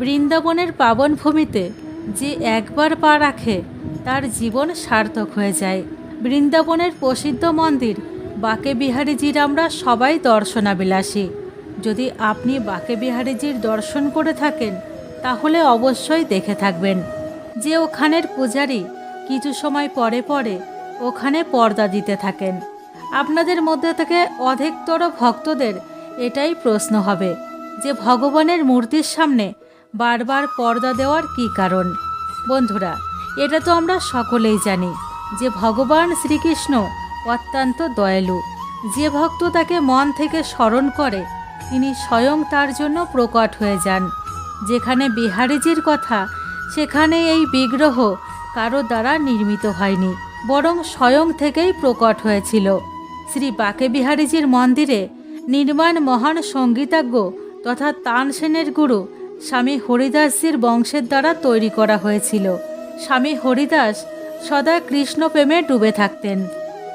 বৃন্দাবনের পাবন ভূমিতে যে একবার পা রাখে, তার জীবন সার্থক হয়ে যায়। বৃন্দাবনের প্রসিদ্ধ মন্দির বাকে বিহারীজির আমরা সবাই দর্শনাবিলাসী। যদি আপনি বাকে বিহারীজির দর্শন করে থাকেন, তাহলে অবশ্যই দেখে থাকবেন। যে ওখানের পূজারী কিছু সময় পরে পরে ওখানে পর্দা দিতে থাকেন। আপনাদের মধ্যে থেকে অধিকতর ভক্তদের এটাই প্রশ্ন হবে, যে ভগবানের মূর্তির সামনে বারবার পর্দা দেওয়ার কী কারণ? বন্ধুরা, এটা তো আমরা সকলেই জানি যে ভগবান শ্রীকৃষ্ণ অত্যন্ত দয়ালু। যে ভক্ত তাকে মন থেকে স্মরণ করে, তিনি স্বয়ং তার জন্য প্রকট হয়ে যান। যেখানে বিহারিজির কথা, সেখানে এই বিগ্রহ কারও দ্বারা নির্মিত হয়নি, বরং স্বয়ং থেকেই প্রকট হয়েছিল। শ্রী বাকে বিহারিজির মন্দিরে নির্মাণ মহান সঙ্গীতাজ্ঞ তথা তানসেনের গুরু স্বামী হরিদাসজির বংশের দ্বারা তৈরি করা হয়েছিল। স্বামী হরিদাস সদা কৃষ্ণ প্রেমে ডুবে থাকতেন।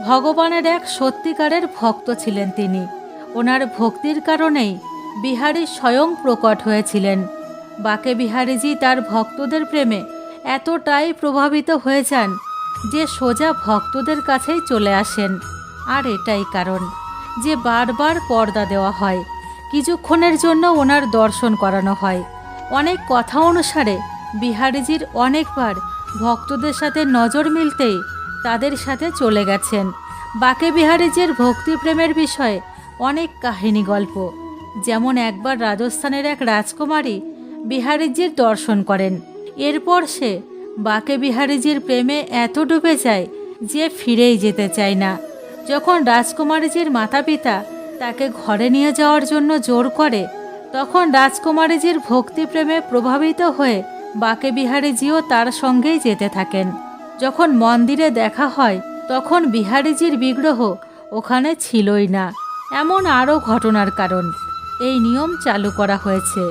ভগবানের এক সত্যিকারের ভক্ত ছিলেন তিনি। ওনার ভক্তির কারণেই বিহারী স্বয়ং প্রকট হয়েছিলেন। বাকে বিহারীজি তার ভক্তদের প্রেমে এতটাই প্রভাবিত হয়ে যান যে সোজা ভক্তদের কাছেই চলে আসেন। আর এটাই কারণ যে বারবার পর্দা দেওয়া হয়। কিছুক্ষণের জন্য ওনার দর্শন করানো হয়। অনেক কথা অনুসারে বিহারিজির অনেকবার ভক্তদের সাথে নজর মিলতেই তাদের সাথে চলে গেছেন। বাকে বিহারীজির ভক্তিপ্রেমের বিষয়ে অনেক কাহিনী গল্প। যেমন একবার রাজস্থানের এক রাজকুমারী বিহারিজির দর্শন করেন। এরপর সে বাকে বিহারিজির প্রেমে এত ডুবে যায় যে ফিরেই যেতে চায় না। যখন রাজকুমারীজির মাতা পিতা তাকে ঘরে নিয়ে যাওয়ার জন্য জোর করে, তখন রাজকুমারীজির ভক্তিপ্রেমে প্রভাবিত হয়ে বাকে বিহারীজিও তার সঙ্গেই যেতে থাকেন। যখন মন্দিরে দেখা হয়, তখন বিহারীজির বিগ্রহ ওখানে ছিলই না। এমন আরও ঘটনার কারণ। এই নিয়ম চালু করা হয়েছে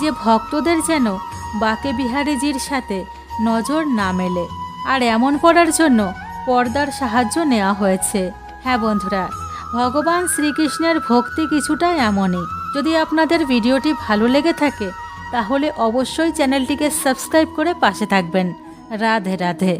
যে ভক্তদের যেন বাকে বিহারীজির সাথে নজর না মেলে। আর এমন করার জন্য পর্দার সাহায্য নেওয়া হয়েছে। হ্যাঁ বন্ধুরা ভগবান শ্রীকৃষ্ণের ভক্তি কিছুটা এমনই। যদি আপনাদের ভিডিওটি ভালো লেগে থাকে, তাহলে অবশ্যই চ্যানেলটিকে সাবস্ক্রাইব করে পাশে থাকবেন। রাধে রাধে।